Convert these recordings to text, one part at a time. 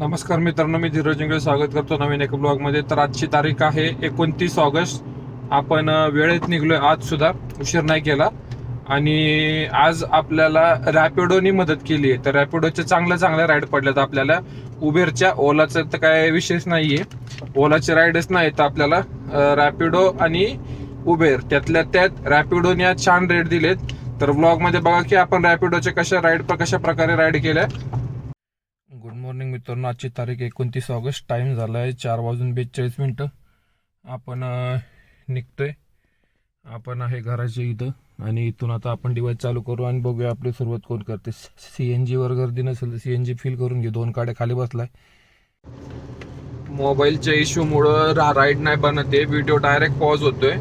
नमस्कार मित्रांनो मी धीरज इंगळे स्वागत करतो नवीन एका ब्लॉगमध्ये. तर आजची तारीख आहे एकोणतीस ऑगस्ट. आपण वेळेत निघलोय आज सुद्धा उशीर नाही केला. आणि आज आपल्याला रॅपिडोनी मदत केली आहे. तर रॅपिडोचे चांगल्या चांगल्या राईड पडल्यात आपल्याला. उबेरच्या ओलाचं तर काय विशेष नाहीये. ओलाचे राईडच नाही तर आपल्याला रॅपिडो आणि उबेर त्यातल्या त्यात रॅपिडोने आज छान रेट दिलेत. तर ब्लॉगमध्ये बघा की आपण रॅपिडोच्या कशा राईड कशा प्रकारे राईड केल्या. गुड मॉर्निंग मित्रांनो. आजची तारीख एकोणतीस ऑगस्ट. टाइम झाला आहे चार वाजून बेचाळीस मिनटं. आपण निघतोय. आपण आहे घराच्या इथं आणि इथून आता आपण डिवाइस चालू करू आणि बघूया आपली सुरुवात कोण करते. सी एन जीवर गर्दी नसेल तर सी एन जी फील करून घे. दोन काड्या खाली बसलाय. मोबाईलच्या इश्यूमुळं रा राईड नाही बनत आहे व्हिडिओ डायरेक्ट पॉज होतोय.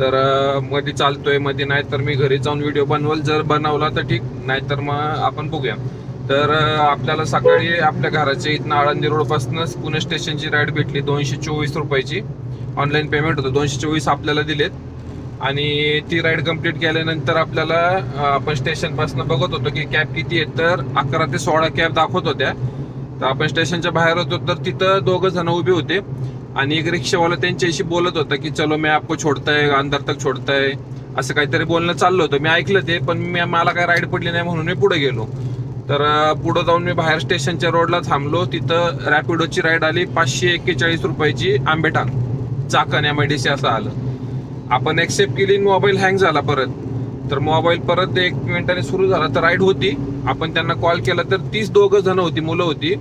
तर मध्ये चालतोयमध्ये नाही तर मी घरी जाऊन व्हिडिओ बनवल. जर बनवला तर ठीक. नाहीतर मग आपण बघूया. तर आपल्याला सकाळी आपल्या घराच्या इथनं आळंदी रोड पासूनच पुणे स्टेशनची राईड भेटली दोनशे चोवीस रुपयाची. ऑनलाईन पेमेंट होतं दोनशे चोवीस आपल्याला दिलेत. आणि ती राईड कंप्लीट केल्यानंतर आपल्याला आपण स्टेशनपासून बघत होतो की कॅब किती आहे तर अकरा ते सोळा कॅब दाखवत होत्या. तर आपण स्टेशनच्या बाहेर होतो तर तिथं दोघं जण उभे होते. आणि एक रिक्षावाला त्यांच्याशी बोलत होता की चलो मी आपको छोडताय अंदर तक छोडताय. असं काहीतरी बोलणं चाललं होतं. मी ऐकलं ते पण मी मला काय राईड पडली नाही म्हणून मी पुढे गेलो. तर पुढे जाऊन मी बाहेर स्टेशनच्या रोडला थांबलो. तिथं रॅपिडोची राईड आली. पाचशे एक्केचाळीस रुपयाची Ambethan Chakan M I D C असं आलं. आपण एक्सेप्ट केली मोबाईल हँग झाला परत. तर मोबाईल परत एक मिनिटाने सुरू झाला. तर राईड होती. आपण त्यांना कॉल केला तर तीच दोघं जण होती मुलं होती.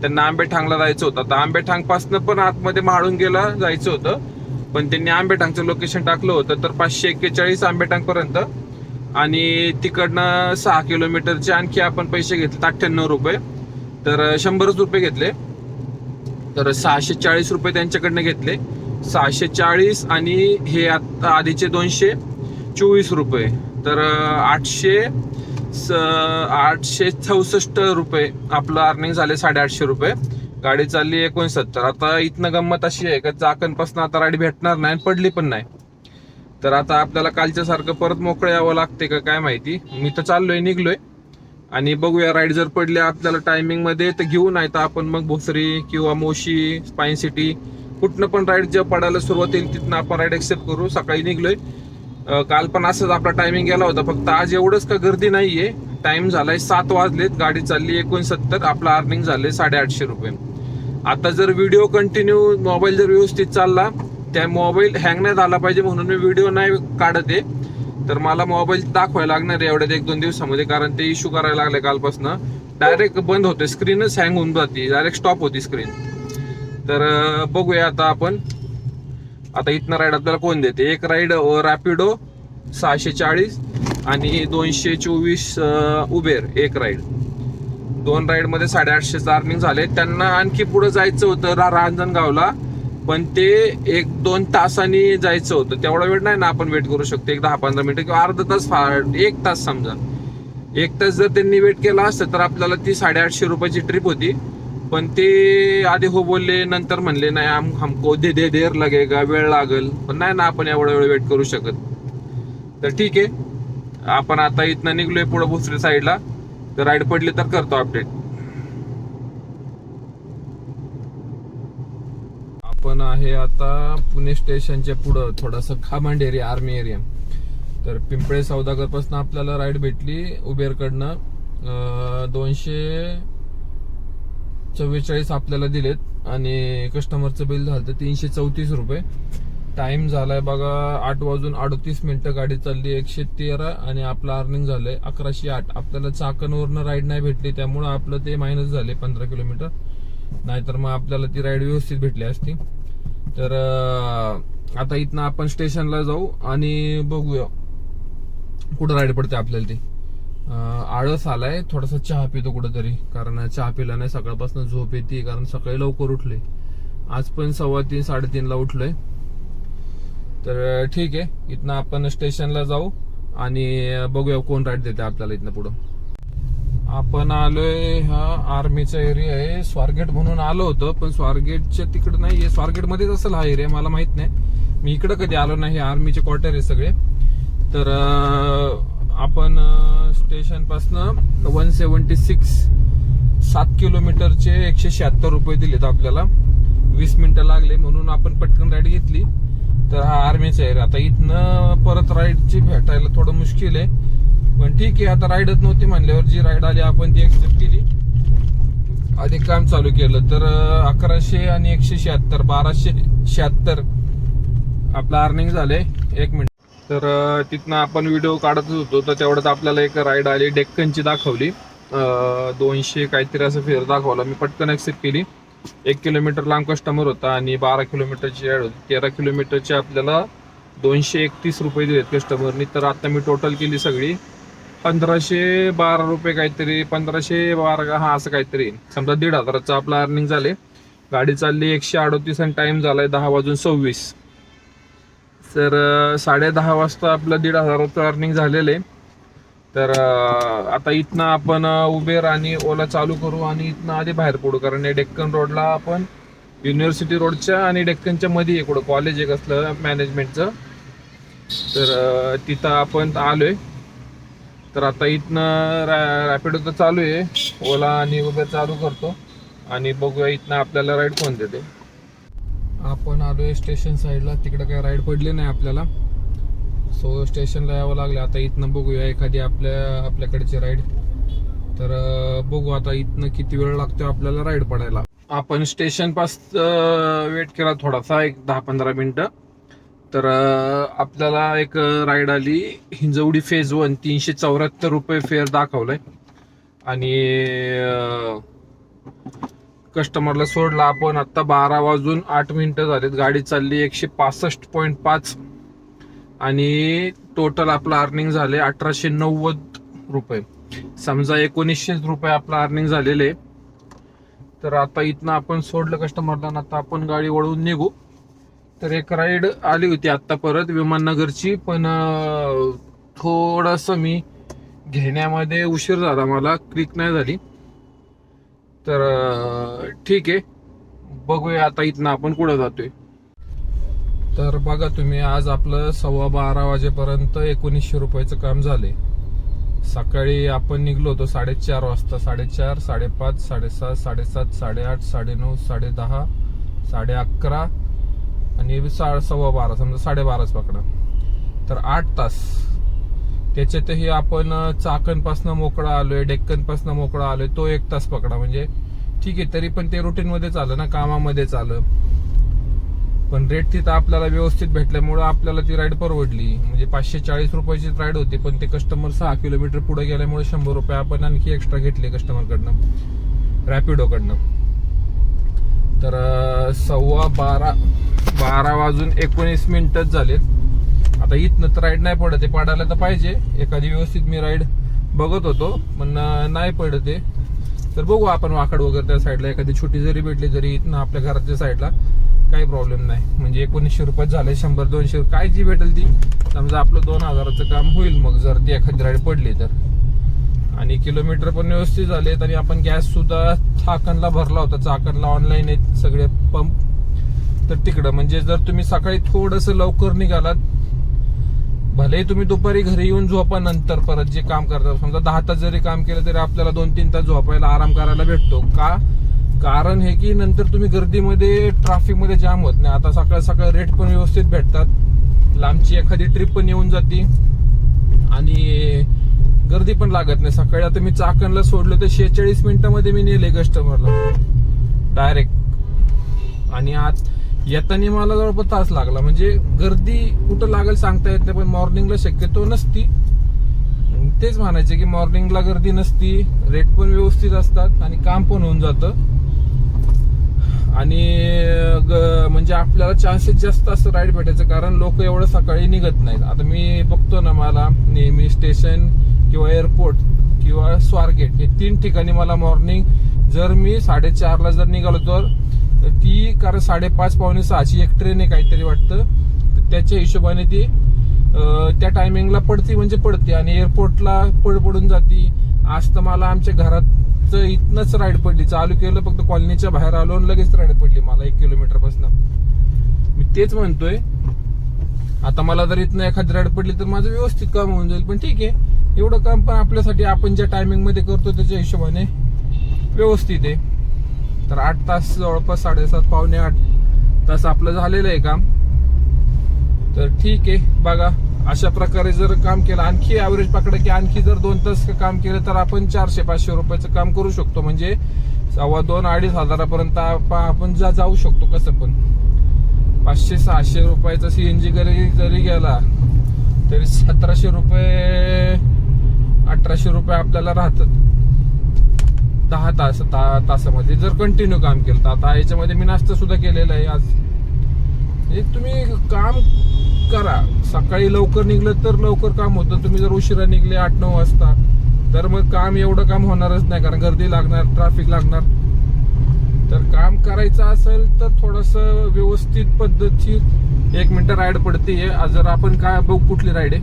त्यांना आंबेठांगला जायचं होतं. तर आंबेठांगपासनं पण आतमध्ये म्हाळून गेला जायचं होतं. पण त्यांनी आंबेठांगचं लोकेशन टाकलं होतं. तर पाचशे एक्केचाळीस आंबेठांगपर्यंत आणि तिकडनं सहा किलोमीटरचे आणखी आपण पैसे घेतले अठ्ठ्याण्णव रुपये. तर शंभरच रुपये घेतले. तर सहाशे चाळीस रुपये त्यांच्याकडनं घेतले. सहाशे चाळीस आणि हे आता आधीचे दोनशे चोवीस रुपये. तर आठशे स आठशे चौसष्ट रुपये आपलं अर्निंग झाले साडेआठशे रुपये. गाडी चालली एकोणसत्तर. आता इथनं गंमत अशी आहे का चाकणपासून आता गाडी भेटणार नाही आणि पडली पण नाही. तर आता आपल्याला कालच्या सारखं परत मोकळं यावं लागते का काय माहिती? मी तर चाललोय निघलोय. आणि बघूया राईड जर पडल्या आपल्याला टायमिंगमध्ये तर घेऊ नाही तर आपण मग भोसरी किंवा मोशी स्पाईन सिटी कुठनं पण राईड जेव्हा पडायला सुरुवात येईल तिथनं आपण राईड एक्सेप्ट करू. सकाळी निघलोय. काल पण असंच आपला टायमिंग गेला होता. फक्त आज एवढंच का गर्दी नाहीये. टाइम झालाय सात वाजलेत. गाडी चालली एकोणसत्तर. आपला अर्निंग झाले साडेआठशे रुपये. आता जर व्हिडिओ कंटिन्यू मोबाईल जर व्यवस्थित चालला त्या मोबाईल हँग नाही झाला पाहिजे म्हणून मी व्हिडिओ नाही काढत. आहे तर मला मोबाईल दाखवायला लागणार आहे एवढ्यात एक दोन दिवसामध्ये कारण ते इश्यू करायला लागले कालपासून. डायरेक्ट बंद होते स्क्रीनच हँग होऊन जाते डायरेक्ट स्टॉप होती स्क्रीन तर बघूया आता आपण. आता इथनं राईड आपल्याला कोण देते? एक राईड रॅपिडो सहाशे चाळीस आणि दोनशे चोवीस उबेर एक राईड दोन राईडमध्ये साडेआठशेचं अर्निंग झाले. त्यांना आणखी पुढे जायचं होतं रा- रांजणगावला. पण ते एक दोन तासांनी जायचं होतं. तेवढा वेळ नाही ना आपण वेट करू शकतो. एक दहा पंधरा मिनिटं किंवा अर्धा तास फार एक तास समजा. एक तास जर त्यांनी वेट केला असतं तर आपल्याला ती साडेआठशे रुपयाची ट्रिप होती. पण ते आधी हो बोलले नंतर म्हणले नाही आम हमको दे दे देर लगेगा वेळ लागेल. पण नाही ना आपण एवढा वेळ वेट करू शकत. तर ठीक आहे. आपण आता इथनं निघलोय पुढं भोसरी साईडला तर राईड पडली तर करतो अपडेट आपण आहे आता पुणे स्टेशनच्या पुढं थोडस खामांड एरिया आर्मी एरिया तर पिंपळे सौदागरपासून आपल्याला राईड भेटली उबेरकडनं. कडनं दोनशे चव्वेचाळीस आपल्याला दिलेत आणि कस्टमरचं बिल झालं तर तीनशे चौतीस रुपये. टाइम झालाय बघा आठ वाजून अडतीस मिनिटं गाडी चालली एकशे तेरा आणि आपलं अर्निंग झालंय अकराशे आठ. आपल्याला चाकणवरनं राईड नाही भेटली त्यामुळं आपलं ते मायनस झाले पंधरा किलोमीटर. नाहीतर मग आपल्याला ती राईड व्यवस्थित भेटली असती. तर आता इथनं आपण स्टेशनला जाऊ आणि बघूया कुठं राईड पडते आपल्याला ती. आळस आलाय थोडासा चहा पितो कुठंतरी कारण चहा पिला नाही सकाळपासून झोप येते कारण सकाळी लवकर उठले. आज पण सव्वा तीन साडेतीनला उठलोय. तर ठीक आहे इथनं आपण स्टेशनला जाऊ आणि बघूया कोण राईड देते आपल्याला इथनं पुढं. आपण आलोय हा आर्मीचा एरिया आहे. स्वारगेट म्हणून आलो होतो पण स्वारगेटच्या तिकडे नाही स्वारगेट मध्येच असेल हा एरिया मला माहीत नाही. मी इकडे कधी आलो नाही आर्मीचे क्वार्टर आहे सगळे. तर आपण स्टेशन पासन वन सेवन्टी सिक्स सात किलोमीटरचे एकशे शहात्तर रुपये दिलेत आपल्याला. वीस मिनिटं लागले म्हणून आपण पटकन राईड घेतली. तर हा आर्मीचा एरिया. आता इथनं परत राईडची भेटायला थोडं मुश्किल आहे. पण ठीक आहे आता राईडच नव्हती म्हणल्यावर जी राईड आली आपण ती एक्सेप्ट केली. आधी काम चालू केलं तर अकराशे आणि एकशे शहात्तर बाराशे शहात्तर आपलं अर्निंग झाले एक मिनिट. तर तिथनं आपण व्हिडिओ काढतच होतो तर तेवढ्यात आपल्याला एक राईड आली डेक्कनची दाखवली. दोनशे काहीतरी असं फेर दाखवला. मी पटकन एक्सेप्ट केली. एक किलोमीटर लांब कस्टमर होता आणि बारा किलोमीटरची राईड होती. तेरा किलोमीटरची आपल्याला दोनशे एकतीस रुपये दिलेत कस्टमरनी तर आता मी टोटल केली सगळी. पंधराशे बारा रुपये काहीतरी पंधराशे बारा हा असं काहीतरी. समजा दीड हजाराचं आपलं अर्निंग झाले. गाडी चालली एकशे अडतीस आणि टाइम झालाय दहा वाजून सव्वीस. तर साडे दहा वाजता आपलं दीड हजाराचं अर्निंग झालेलं आहे. तर आता इथनं आपण उबेर आणि ओला चालू करू आणि इथनं आधी बाहेर पडू. कारण या डेक्कन रोडला आपण युनिव्हर्सिटी रोडच्या आणि डेक्कनच्या मध्ये आहे कुठं. कॉलेज एक असलं मॅनेजमेंटचं तर तिथं आपण आलोय. तर आता इथनं रॅपिडो तर चालू आहे. ओला आणि उबेर चालू करतो. आणि बघूया इथनं आपल्याला राईड कोण देते. आपण आलोय स्टेशन साईडला तिकडे काही राईड पडली नाही आपल्याला. सो स्टेशनला यावं लागलं. आता इथनं बघूया एखादी आपल्या आपल्याकडची राईड तर बघू आता इथनं किती वेळ लागतो आपल्याला राईड पडायला. आपण स्टेशन पास वेट केला थोडासा. एक दहा पंधरा मिनिटं. तर आपल्याला एक राईड आली. हिंजवडी फेज वन तीनशे चौऱ्याहत्तर रुपये फेअर दाखवलाय. आणि कस्टमरला सोडला आपण. आता बारा वाजून आठ मिनिटं झालीत. गाडी चालली एकशे पासष्ट पॉईंट पाच. आणि टोटल आपलं अर्निंग झाले अठराशे नव्वद रुपये. समजा एकोणीसशे रुपये आपलं अर्निंग झालेले. तर आता इथनं आपण सोडलं कस्टमरला आता आपण गाडी वळवून निघू. तर एक राईड आली होती आत्ता परत विमाननगरची पण थोडंसं मी घेण्यामध्ये उशीर झाला मला क्लिक नाही झाली. तर ठीक आहे. बघूया आता इथनं आपण कुठं जातोय. तर बघा तुम्ही आज आपलं सव्वा बारा वाजेपर्यंत एकोणीसशे रुपयाचं काम झाले सकाळी आपण निघलो होतो साडेचार वाजता. साडेचार साडेपाच साडेसात साडेसात साडेआठ साडेनऊ साडेदहा साडे अकरा आणि सा सव्वा बारा समजा साडेबाराच पकडा. तर आठ तास. त्याच्यातही आपण चाकणपासनं मोकळा आलोय डेक्कनपासनं मोकळा आलोय तो एक तास पकडा. म्हणजे ठीक आहे तरी पण ते रुटीनमध्येच आलं ना कामामध्येच आलं. पण रेट तिथं आपल्याला व्यवस्थित भेटल्यामुळं आपल्याला ती राईड परवडली. म्हणजे पाचशे चाळीस रुपयाची राईड होती पण ते कस्टमर सहा किलोमीटर पुढे गेल्यामुळे शंभर रुपये आपण आणखी एक्स्ट्रा घेतले कस्टमरकडनं रॅपिडोकडनं तर सव्वा बारा बारा वाजून एकोणीस मिनिटच झालेत. आता इथनं तर राईड नाही पडत आहे. पडायला तर पाहिजे. एखादी व्यवस्थित मी राईड बघत होतो पण नाही पडत आहे. तर बघू आपण वाकड वगैरे त्या साईडला एखादी छोटी जरी भेटली जरी इथनं आपल्या घराच्या साईडला काही प्रॉब्लेम नाही. म्हणजे एकोणीसशे रुपयात झाले शंभर दोनशे. काय जी भेटेल ती? समजा आपलं दोन हजाराचं काम होईल मग जर ती एखादी राईड पडली तर. आणि किलोमीटर पण व्यवस्थित झाले आणि आपण गॅस सुद्धा चाकणला भरला होता. चाकणला ऑनलाईन आहेत सगळे पंप तर तिकडं. म्हणजे जर तुम्ही सकाळी थोडस लवकर निघालात भले तुम्ही दुपारी घरी येऊन झोपा नंतर परत जे काम करता समजा दहा तास जरी काम केलं तरी आपल्याला दोन तीन तास झोपायला आराम करायला भेटतो. का? कारण हे की नंतर तुम्ही गर्दीमध्ये ट्रॅफिकमध्ये जाम होत नाही. आता सकाळ सकाळ रेट पण व्यवस्थित भेटतात. लांबची एखादी ट्रिप पण येऊन जाते. आणि गर्दी पण लागत नाही. सकाळी आता मी चाकणला सोडलं तर शेहेचाळीस मिनिटामध्ये मी नेले कस्टमरला डायरेक्ट आणि आज येताना मला जवळपास तास लागला. म्हणजे गर्दी कुठं लागेल सांगता येत नाही पण मॉर्निंगला शक्यतो नसती. तेच म्हणायचे की मॉर्निंगला गर्दी नसती रेट पण व्यवस्थित असतात आणि काम पण होऊन जातं. आणि ग- म्हणजे आपल्याला चान्सेस जास्त असं राईड भेटायचं कारण लोक एवढं सकाळी निघत नाहीत. आता मी बघतो ना मला नेहमी स्टेशन किंवा एअरपोर्ट किंवा स्वारगेट हे तीन ठिकाणी मला मॉर्निंग जर मी साडेचारला जर निघालो तर कारण साडेपाच पावणे सहाची एक ट्रेन आहे काहीतरी वाटतं. तर त्याच्या हिशोबाने ती त्या टायमिंगला पडते म्हणजे पडते आणि एअरपोर्टला पड पडून जाती. आज तर मला आमच्या घरात इथनच राईड पडली. चालू केलं फक्त कॉलनीच्या बाहेर आलो आणि लगेच राईड पडली मला एक किलोमीटरपासून मी तेच म्हणतोय. आता मला जर इथनं एखादी राईड पडली तर माझं व्यवस्थित काम होऊन जाईल. पण ठीक आहे. एवढं काम पण आपल्यासाठी आपण ज्या टायमिंगमध्ये करतो त्याच्या हिशोबाने व्यवस्थित आहे. तर आठ तास जवळपास साडेसात पावणे आठ तास आपलं झालेलं आहे काम. तर ठीक आहे बघा अशा प्रकारे जर काम केलं आणखी ऍव्हरेज पकडा की आणखी जर दोन तास काम केलं तर आपण चारशे पाचशे रुपयाचं काम करू शकतो. म्हणजे सव्वा दोन अडीच हजारापर्यंत आप- आपण जा जाऊ शकतो कसं पण. पाचशे सहाशे रुपयाचा सीएनजी जरी जरी गेला तरी सतराशे रुपये अठराशे रुपये आपल्याला राहतात. दहा तास दहा तासामध्ये जर कंटिन्यू काम केलं. तर आता याच्यामध्ये मी नाश्ता सुद्धा केलेला आहे आज. म्हणजे तुम्ही काम करा. सकाळी लवकर निघलं तर लवकर काम होतं. तुम्ही जर उशिरा निघले आठ नऊ वाजता तर मग काम एवढं काम होणारच नाही कारण गर्दी लागणार ट्रॅफिक लागणार. तर काम करायचं असेल तर थोडस व्यवस्थित पद्धतीत एक मिनटं राईड पडते. जर आपण काय बघ कुठली राईड आहे.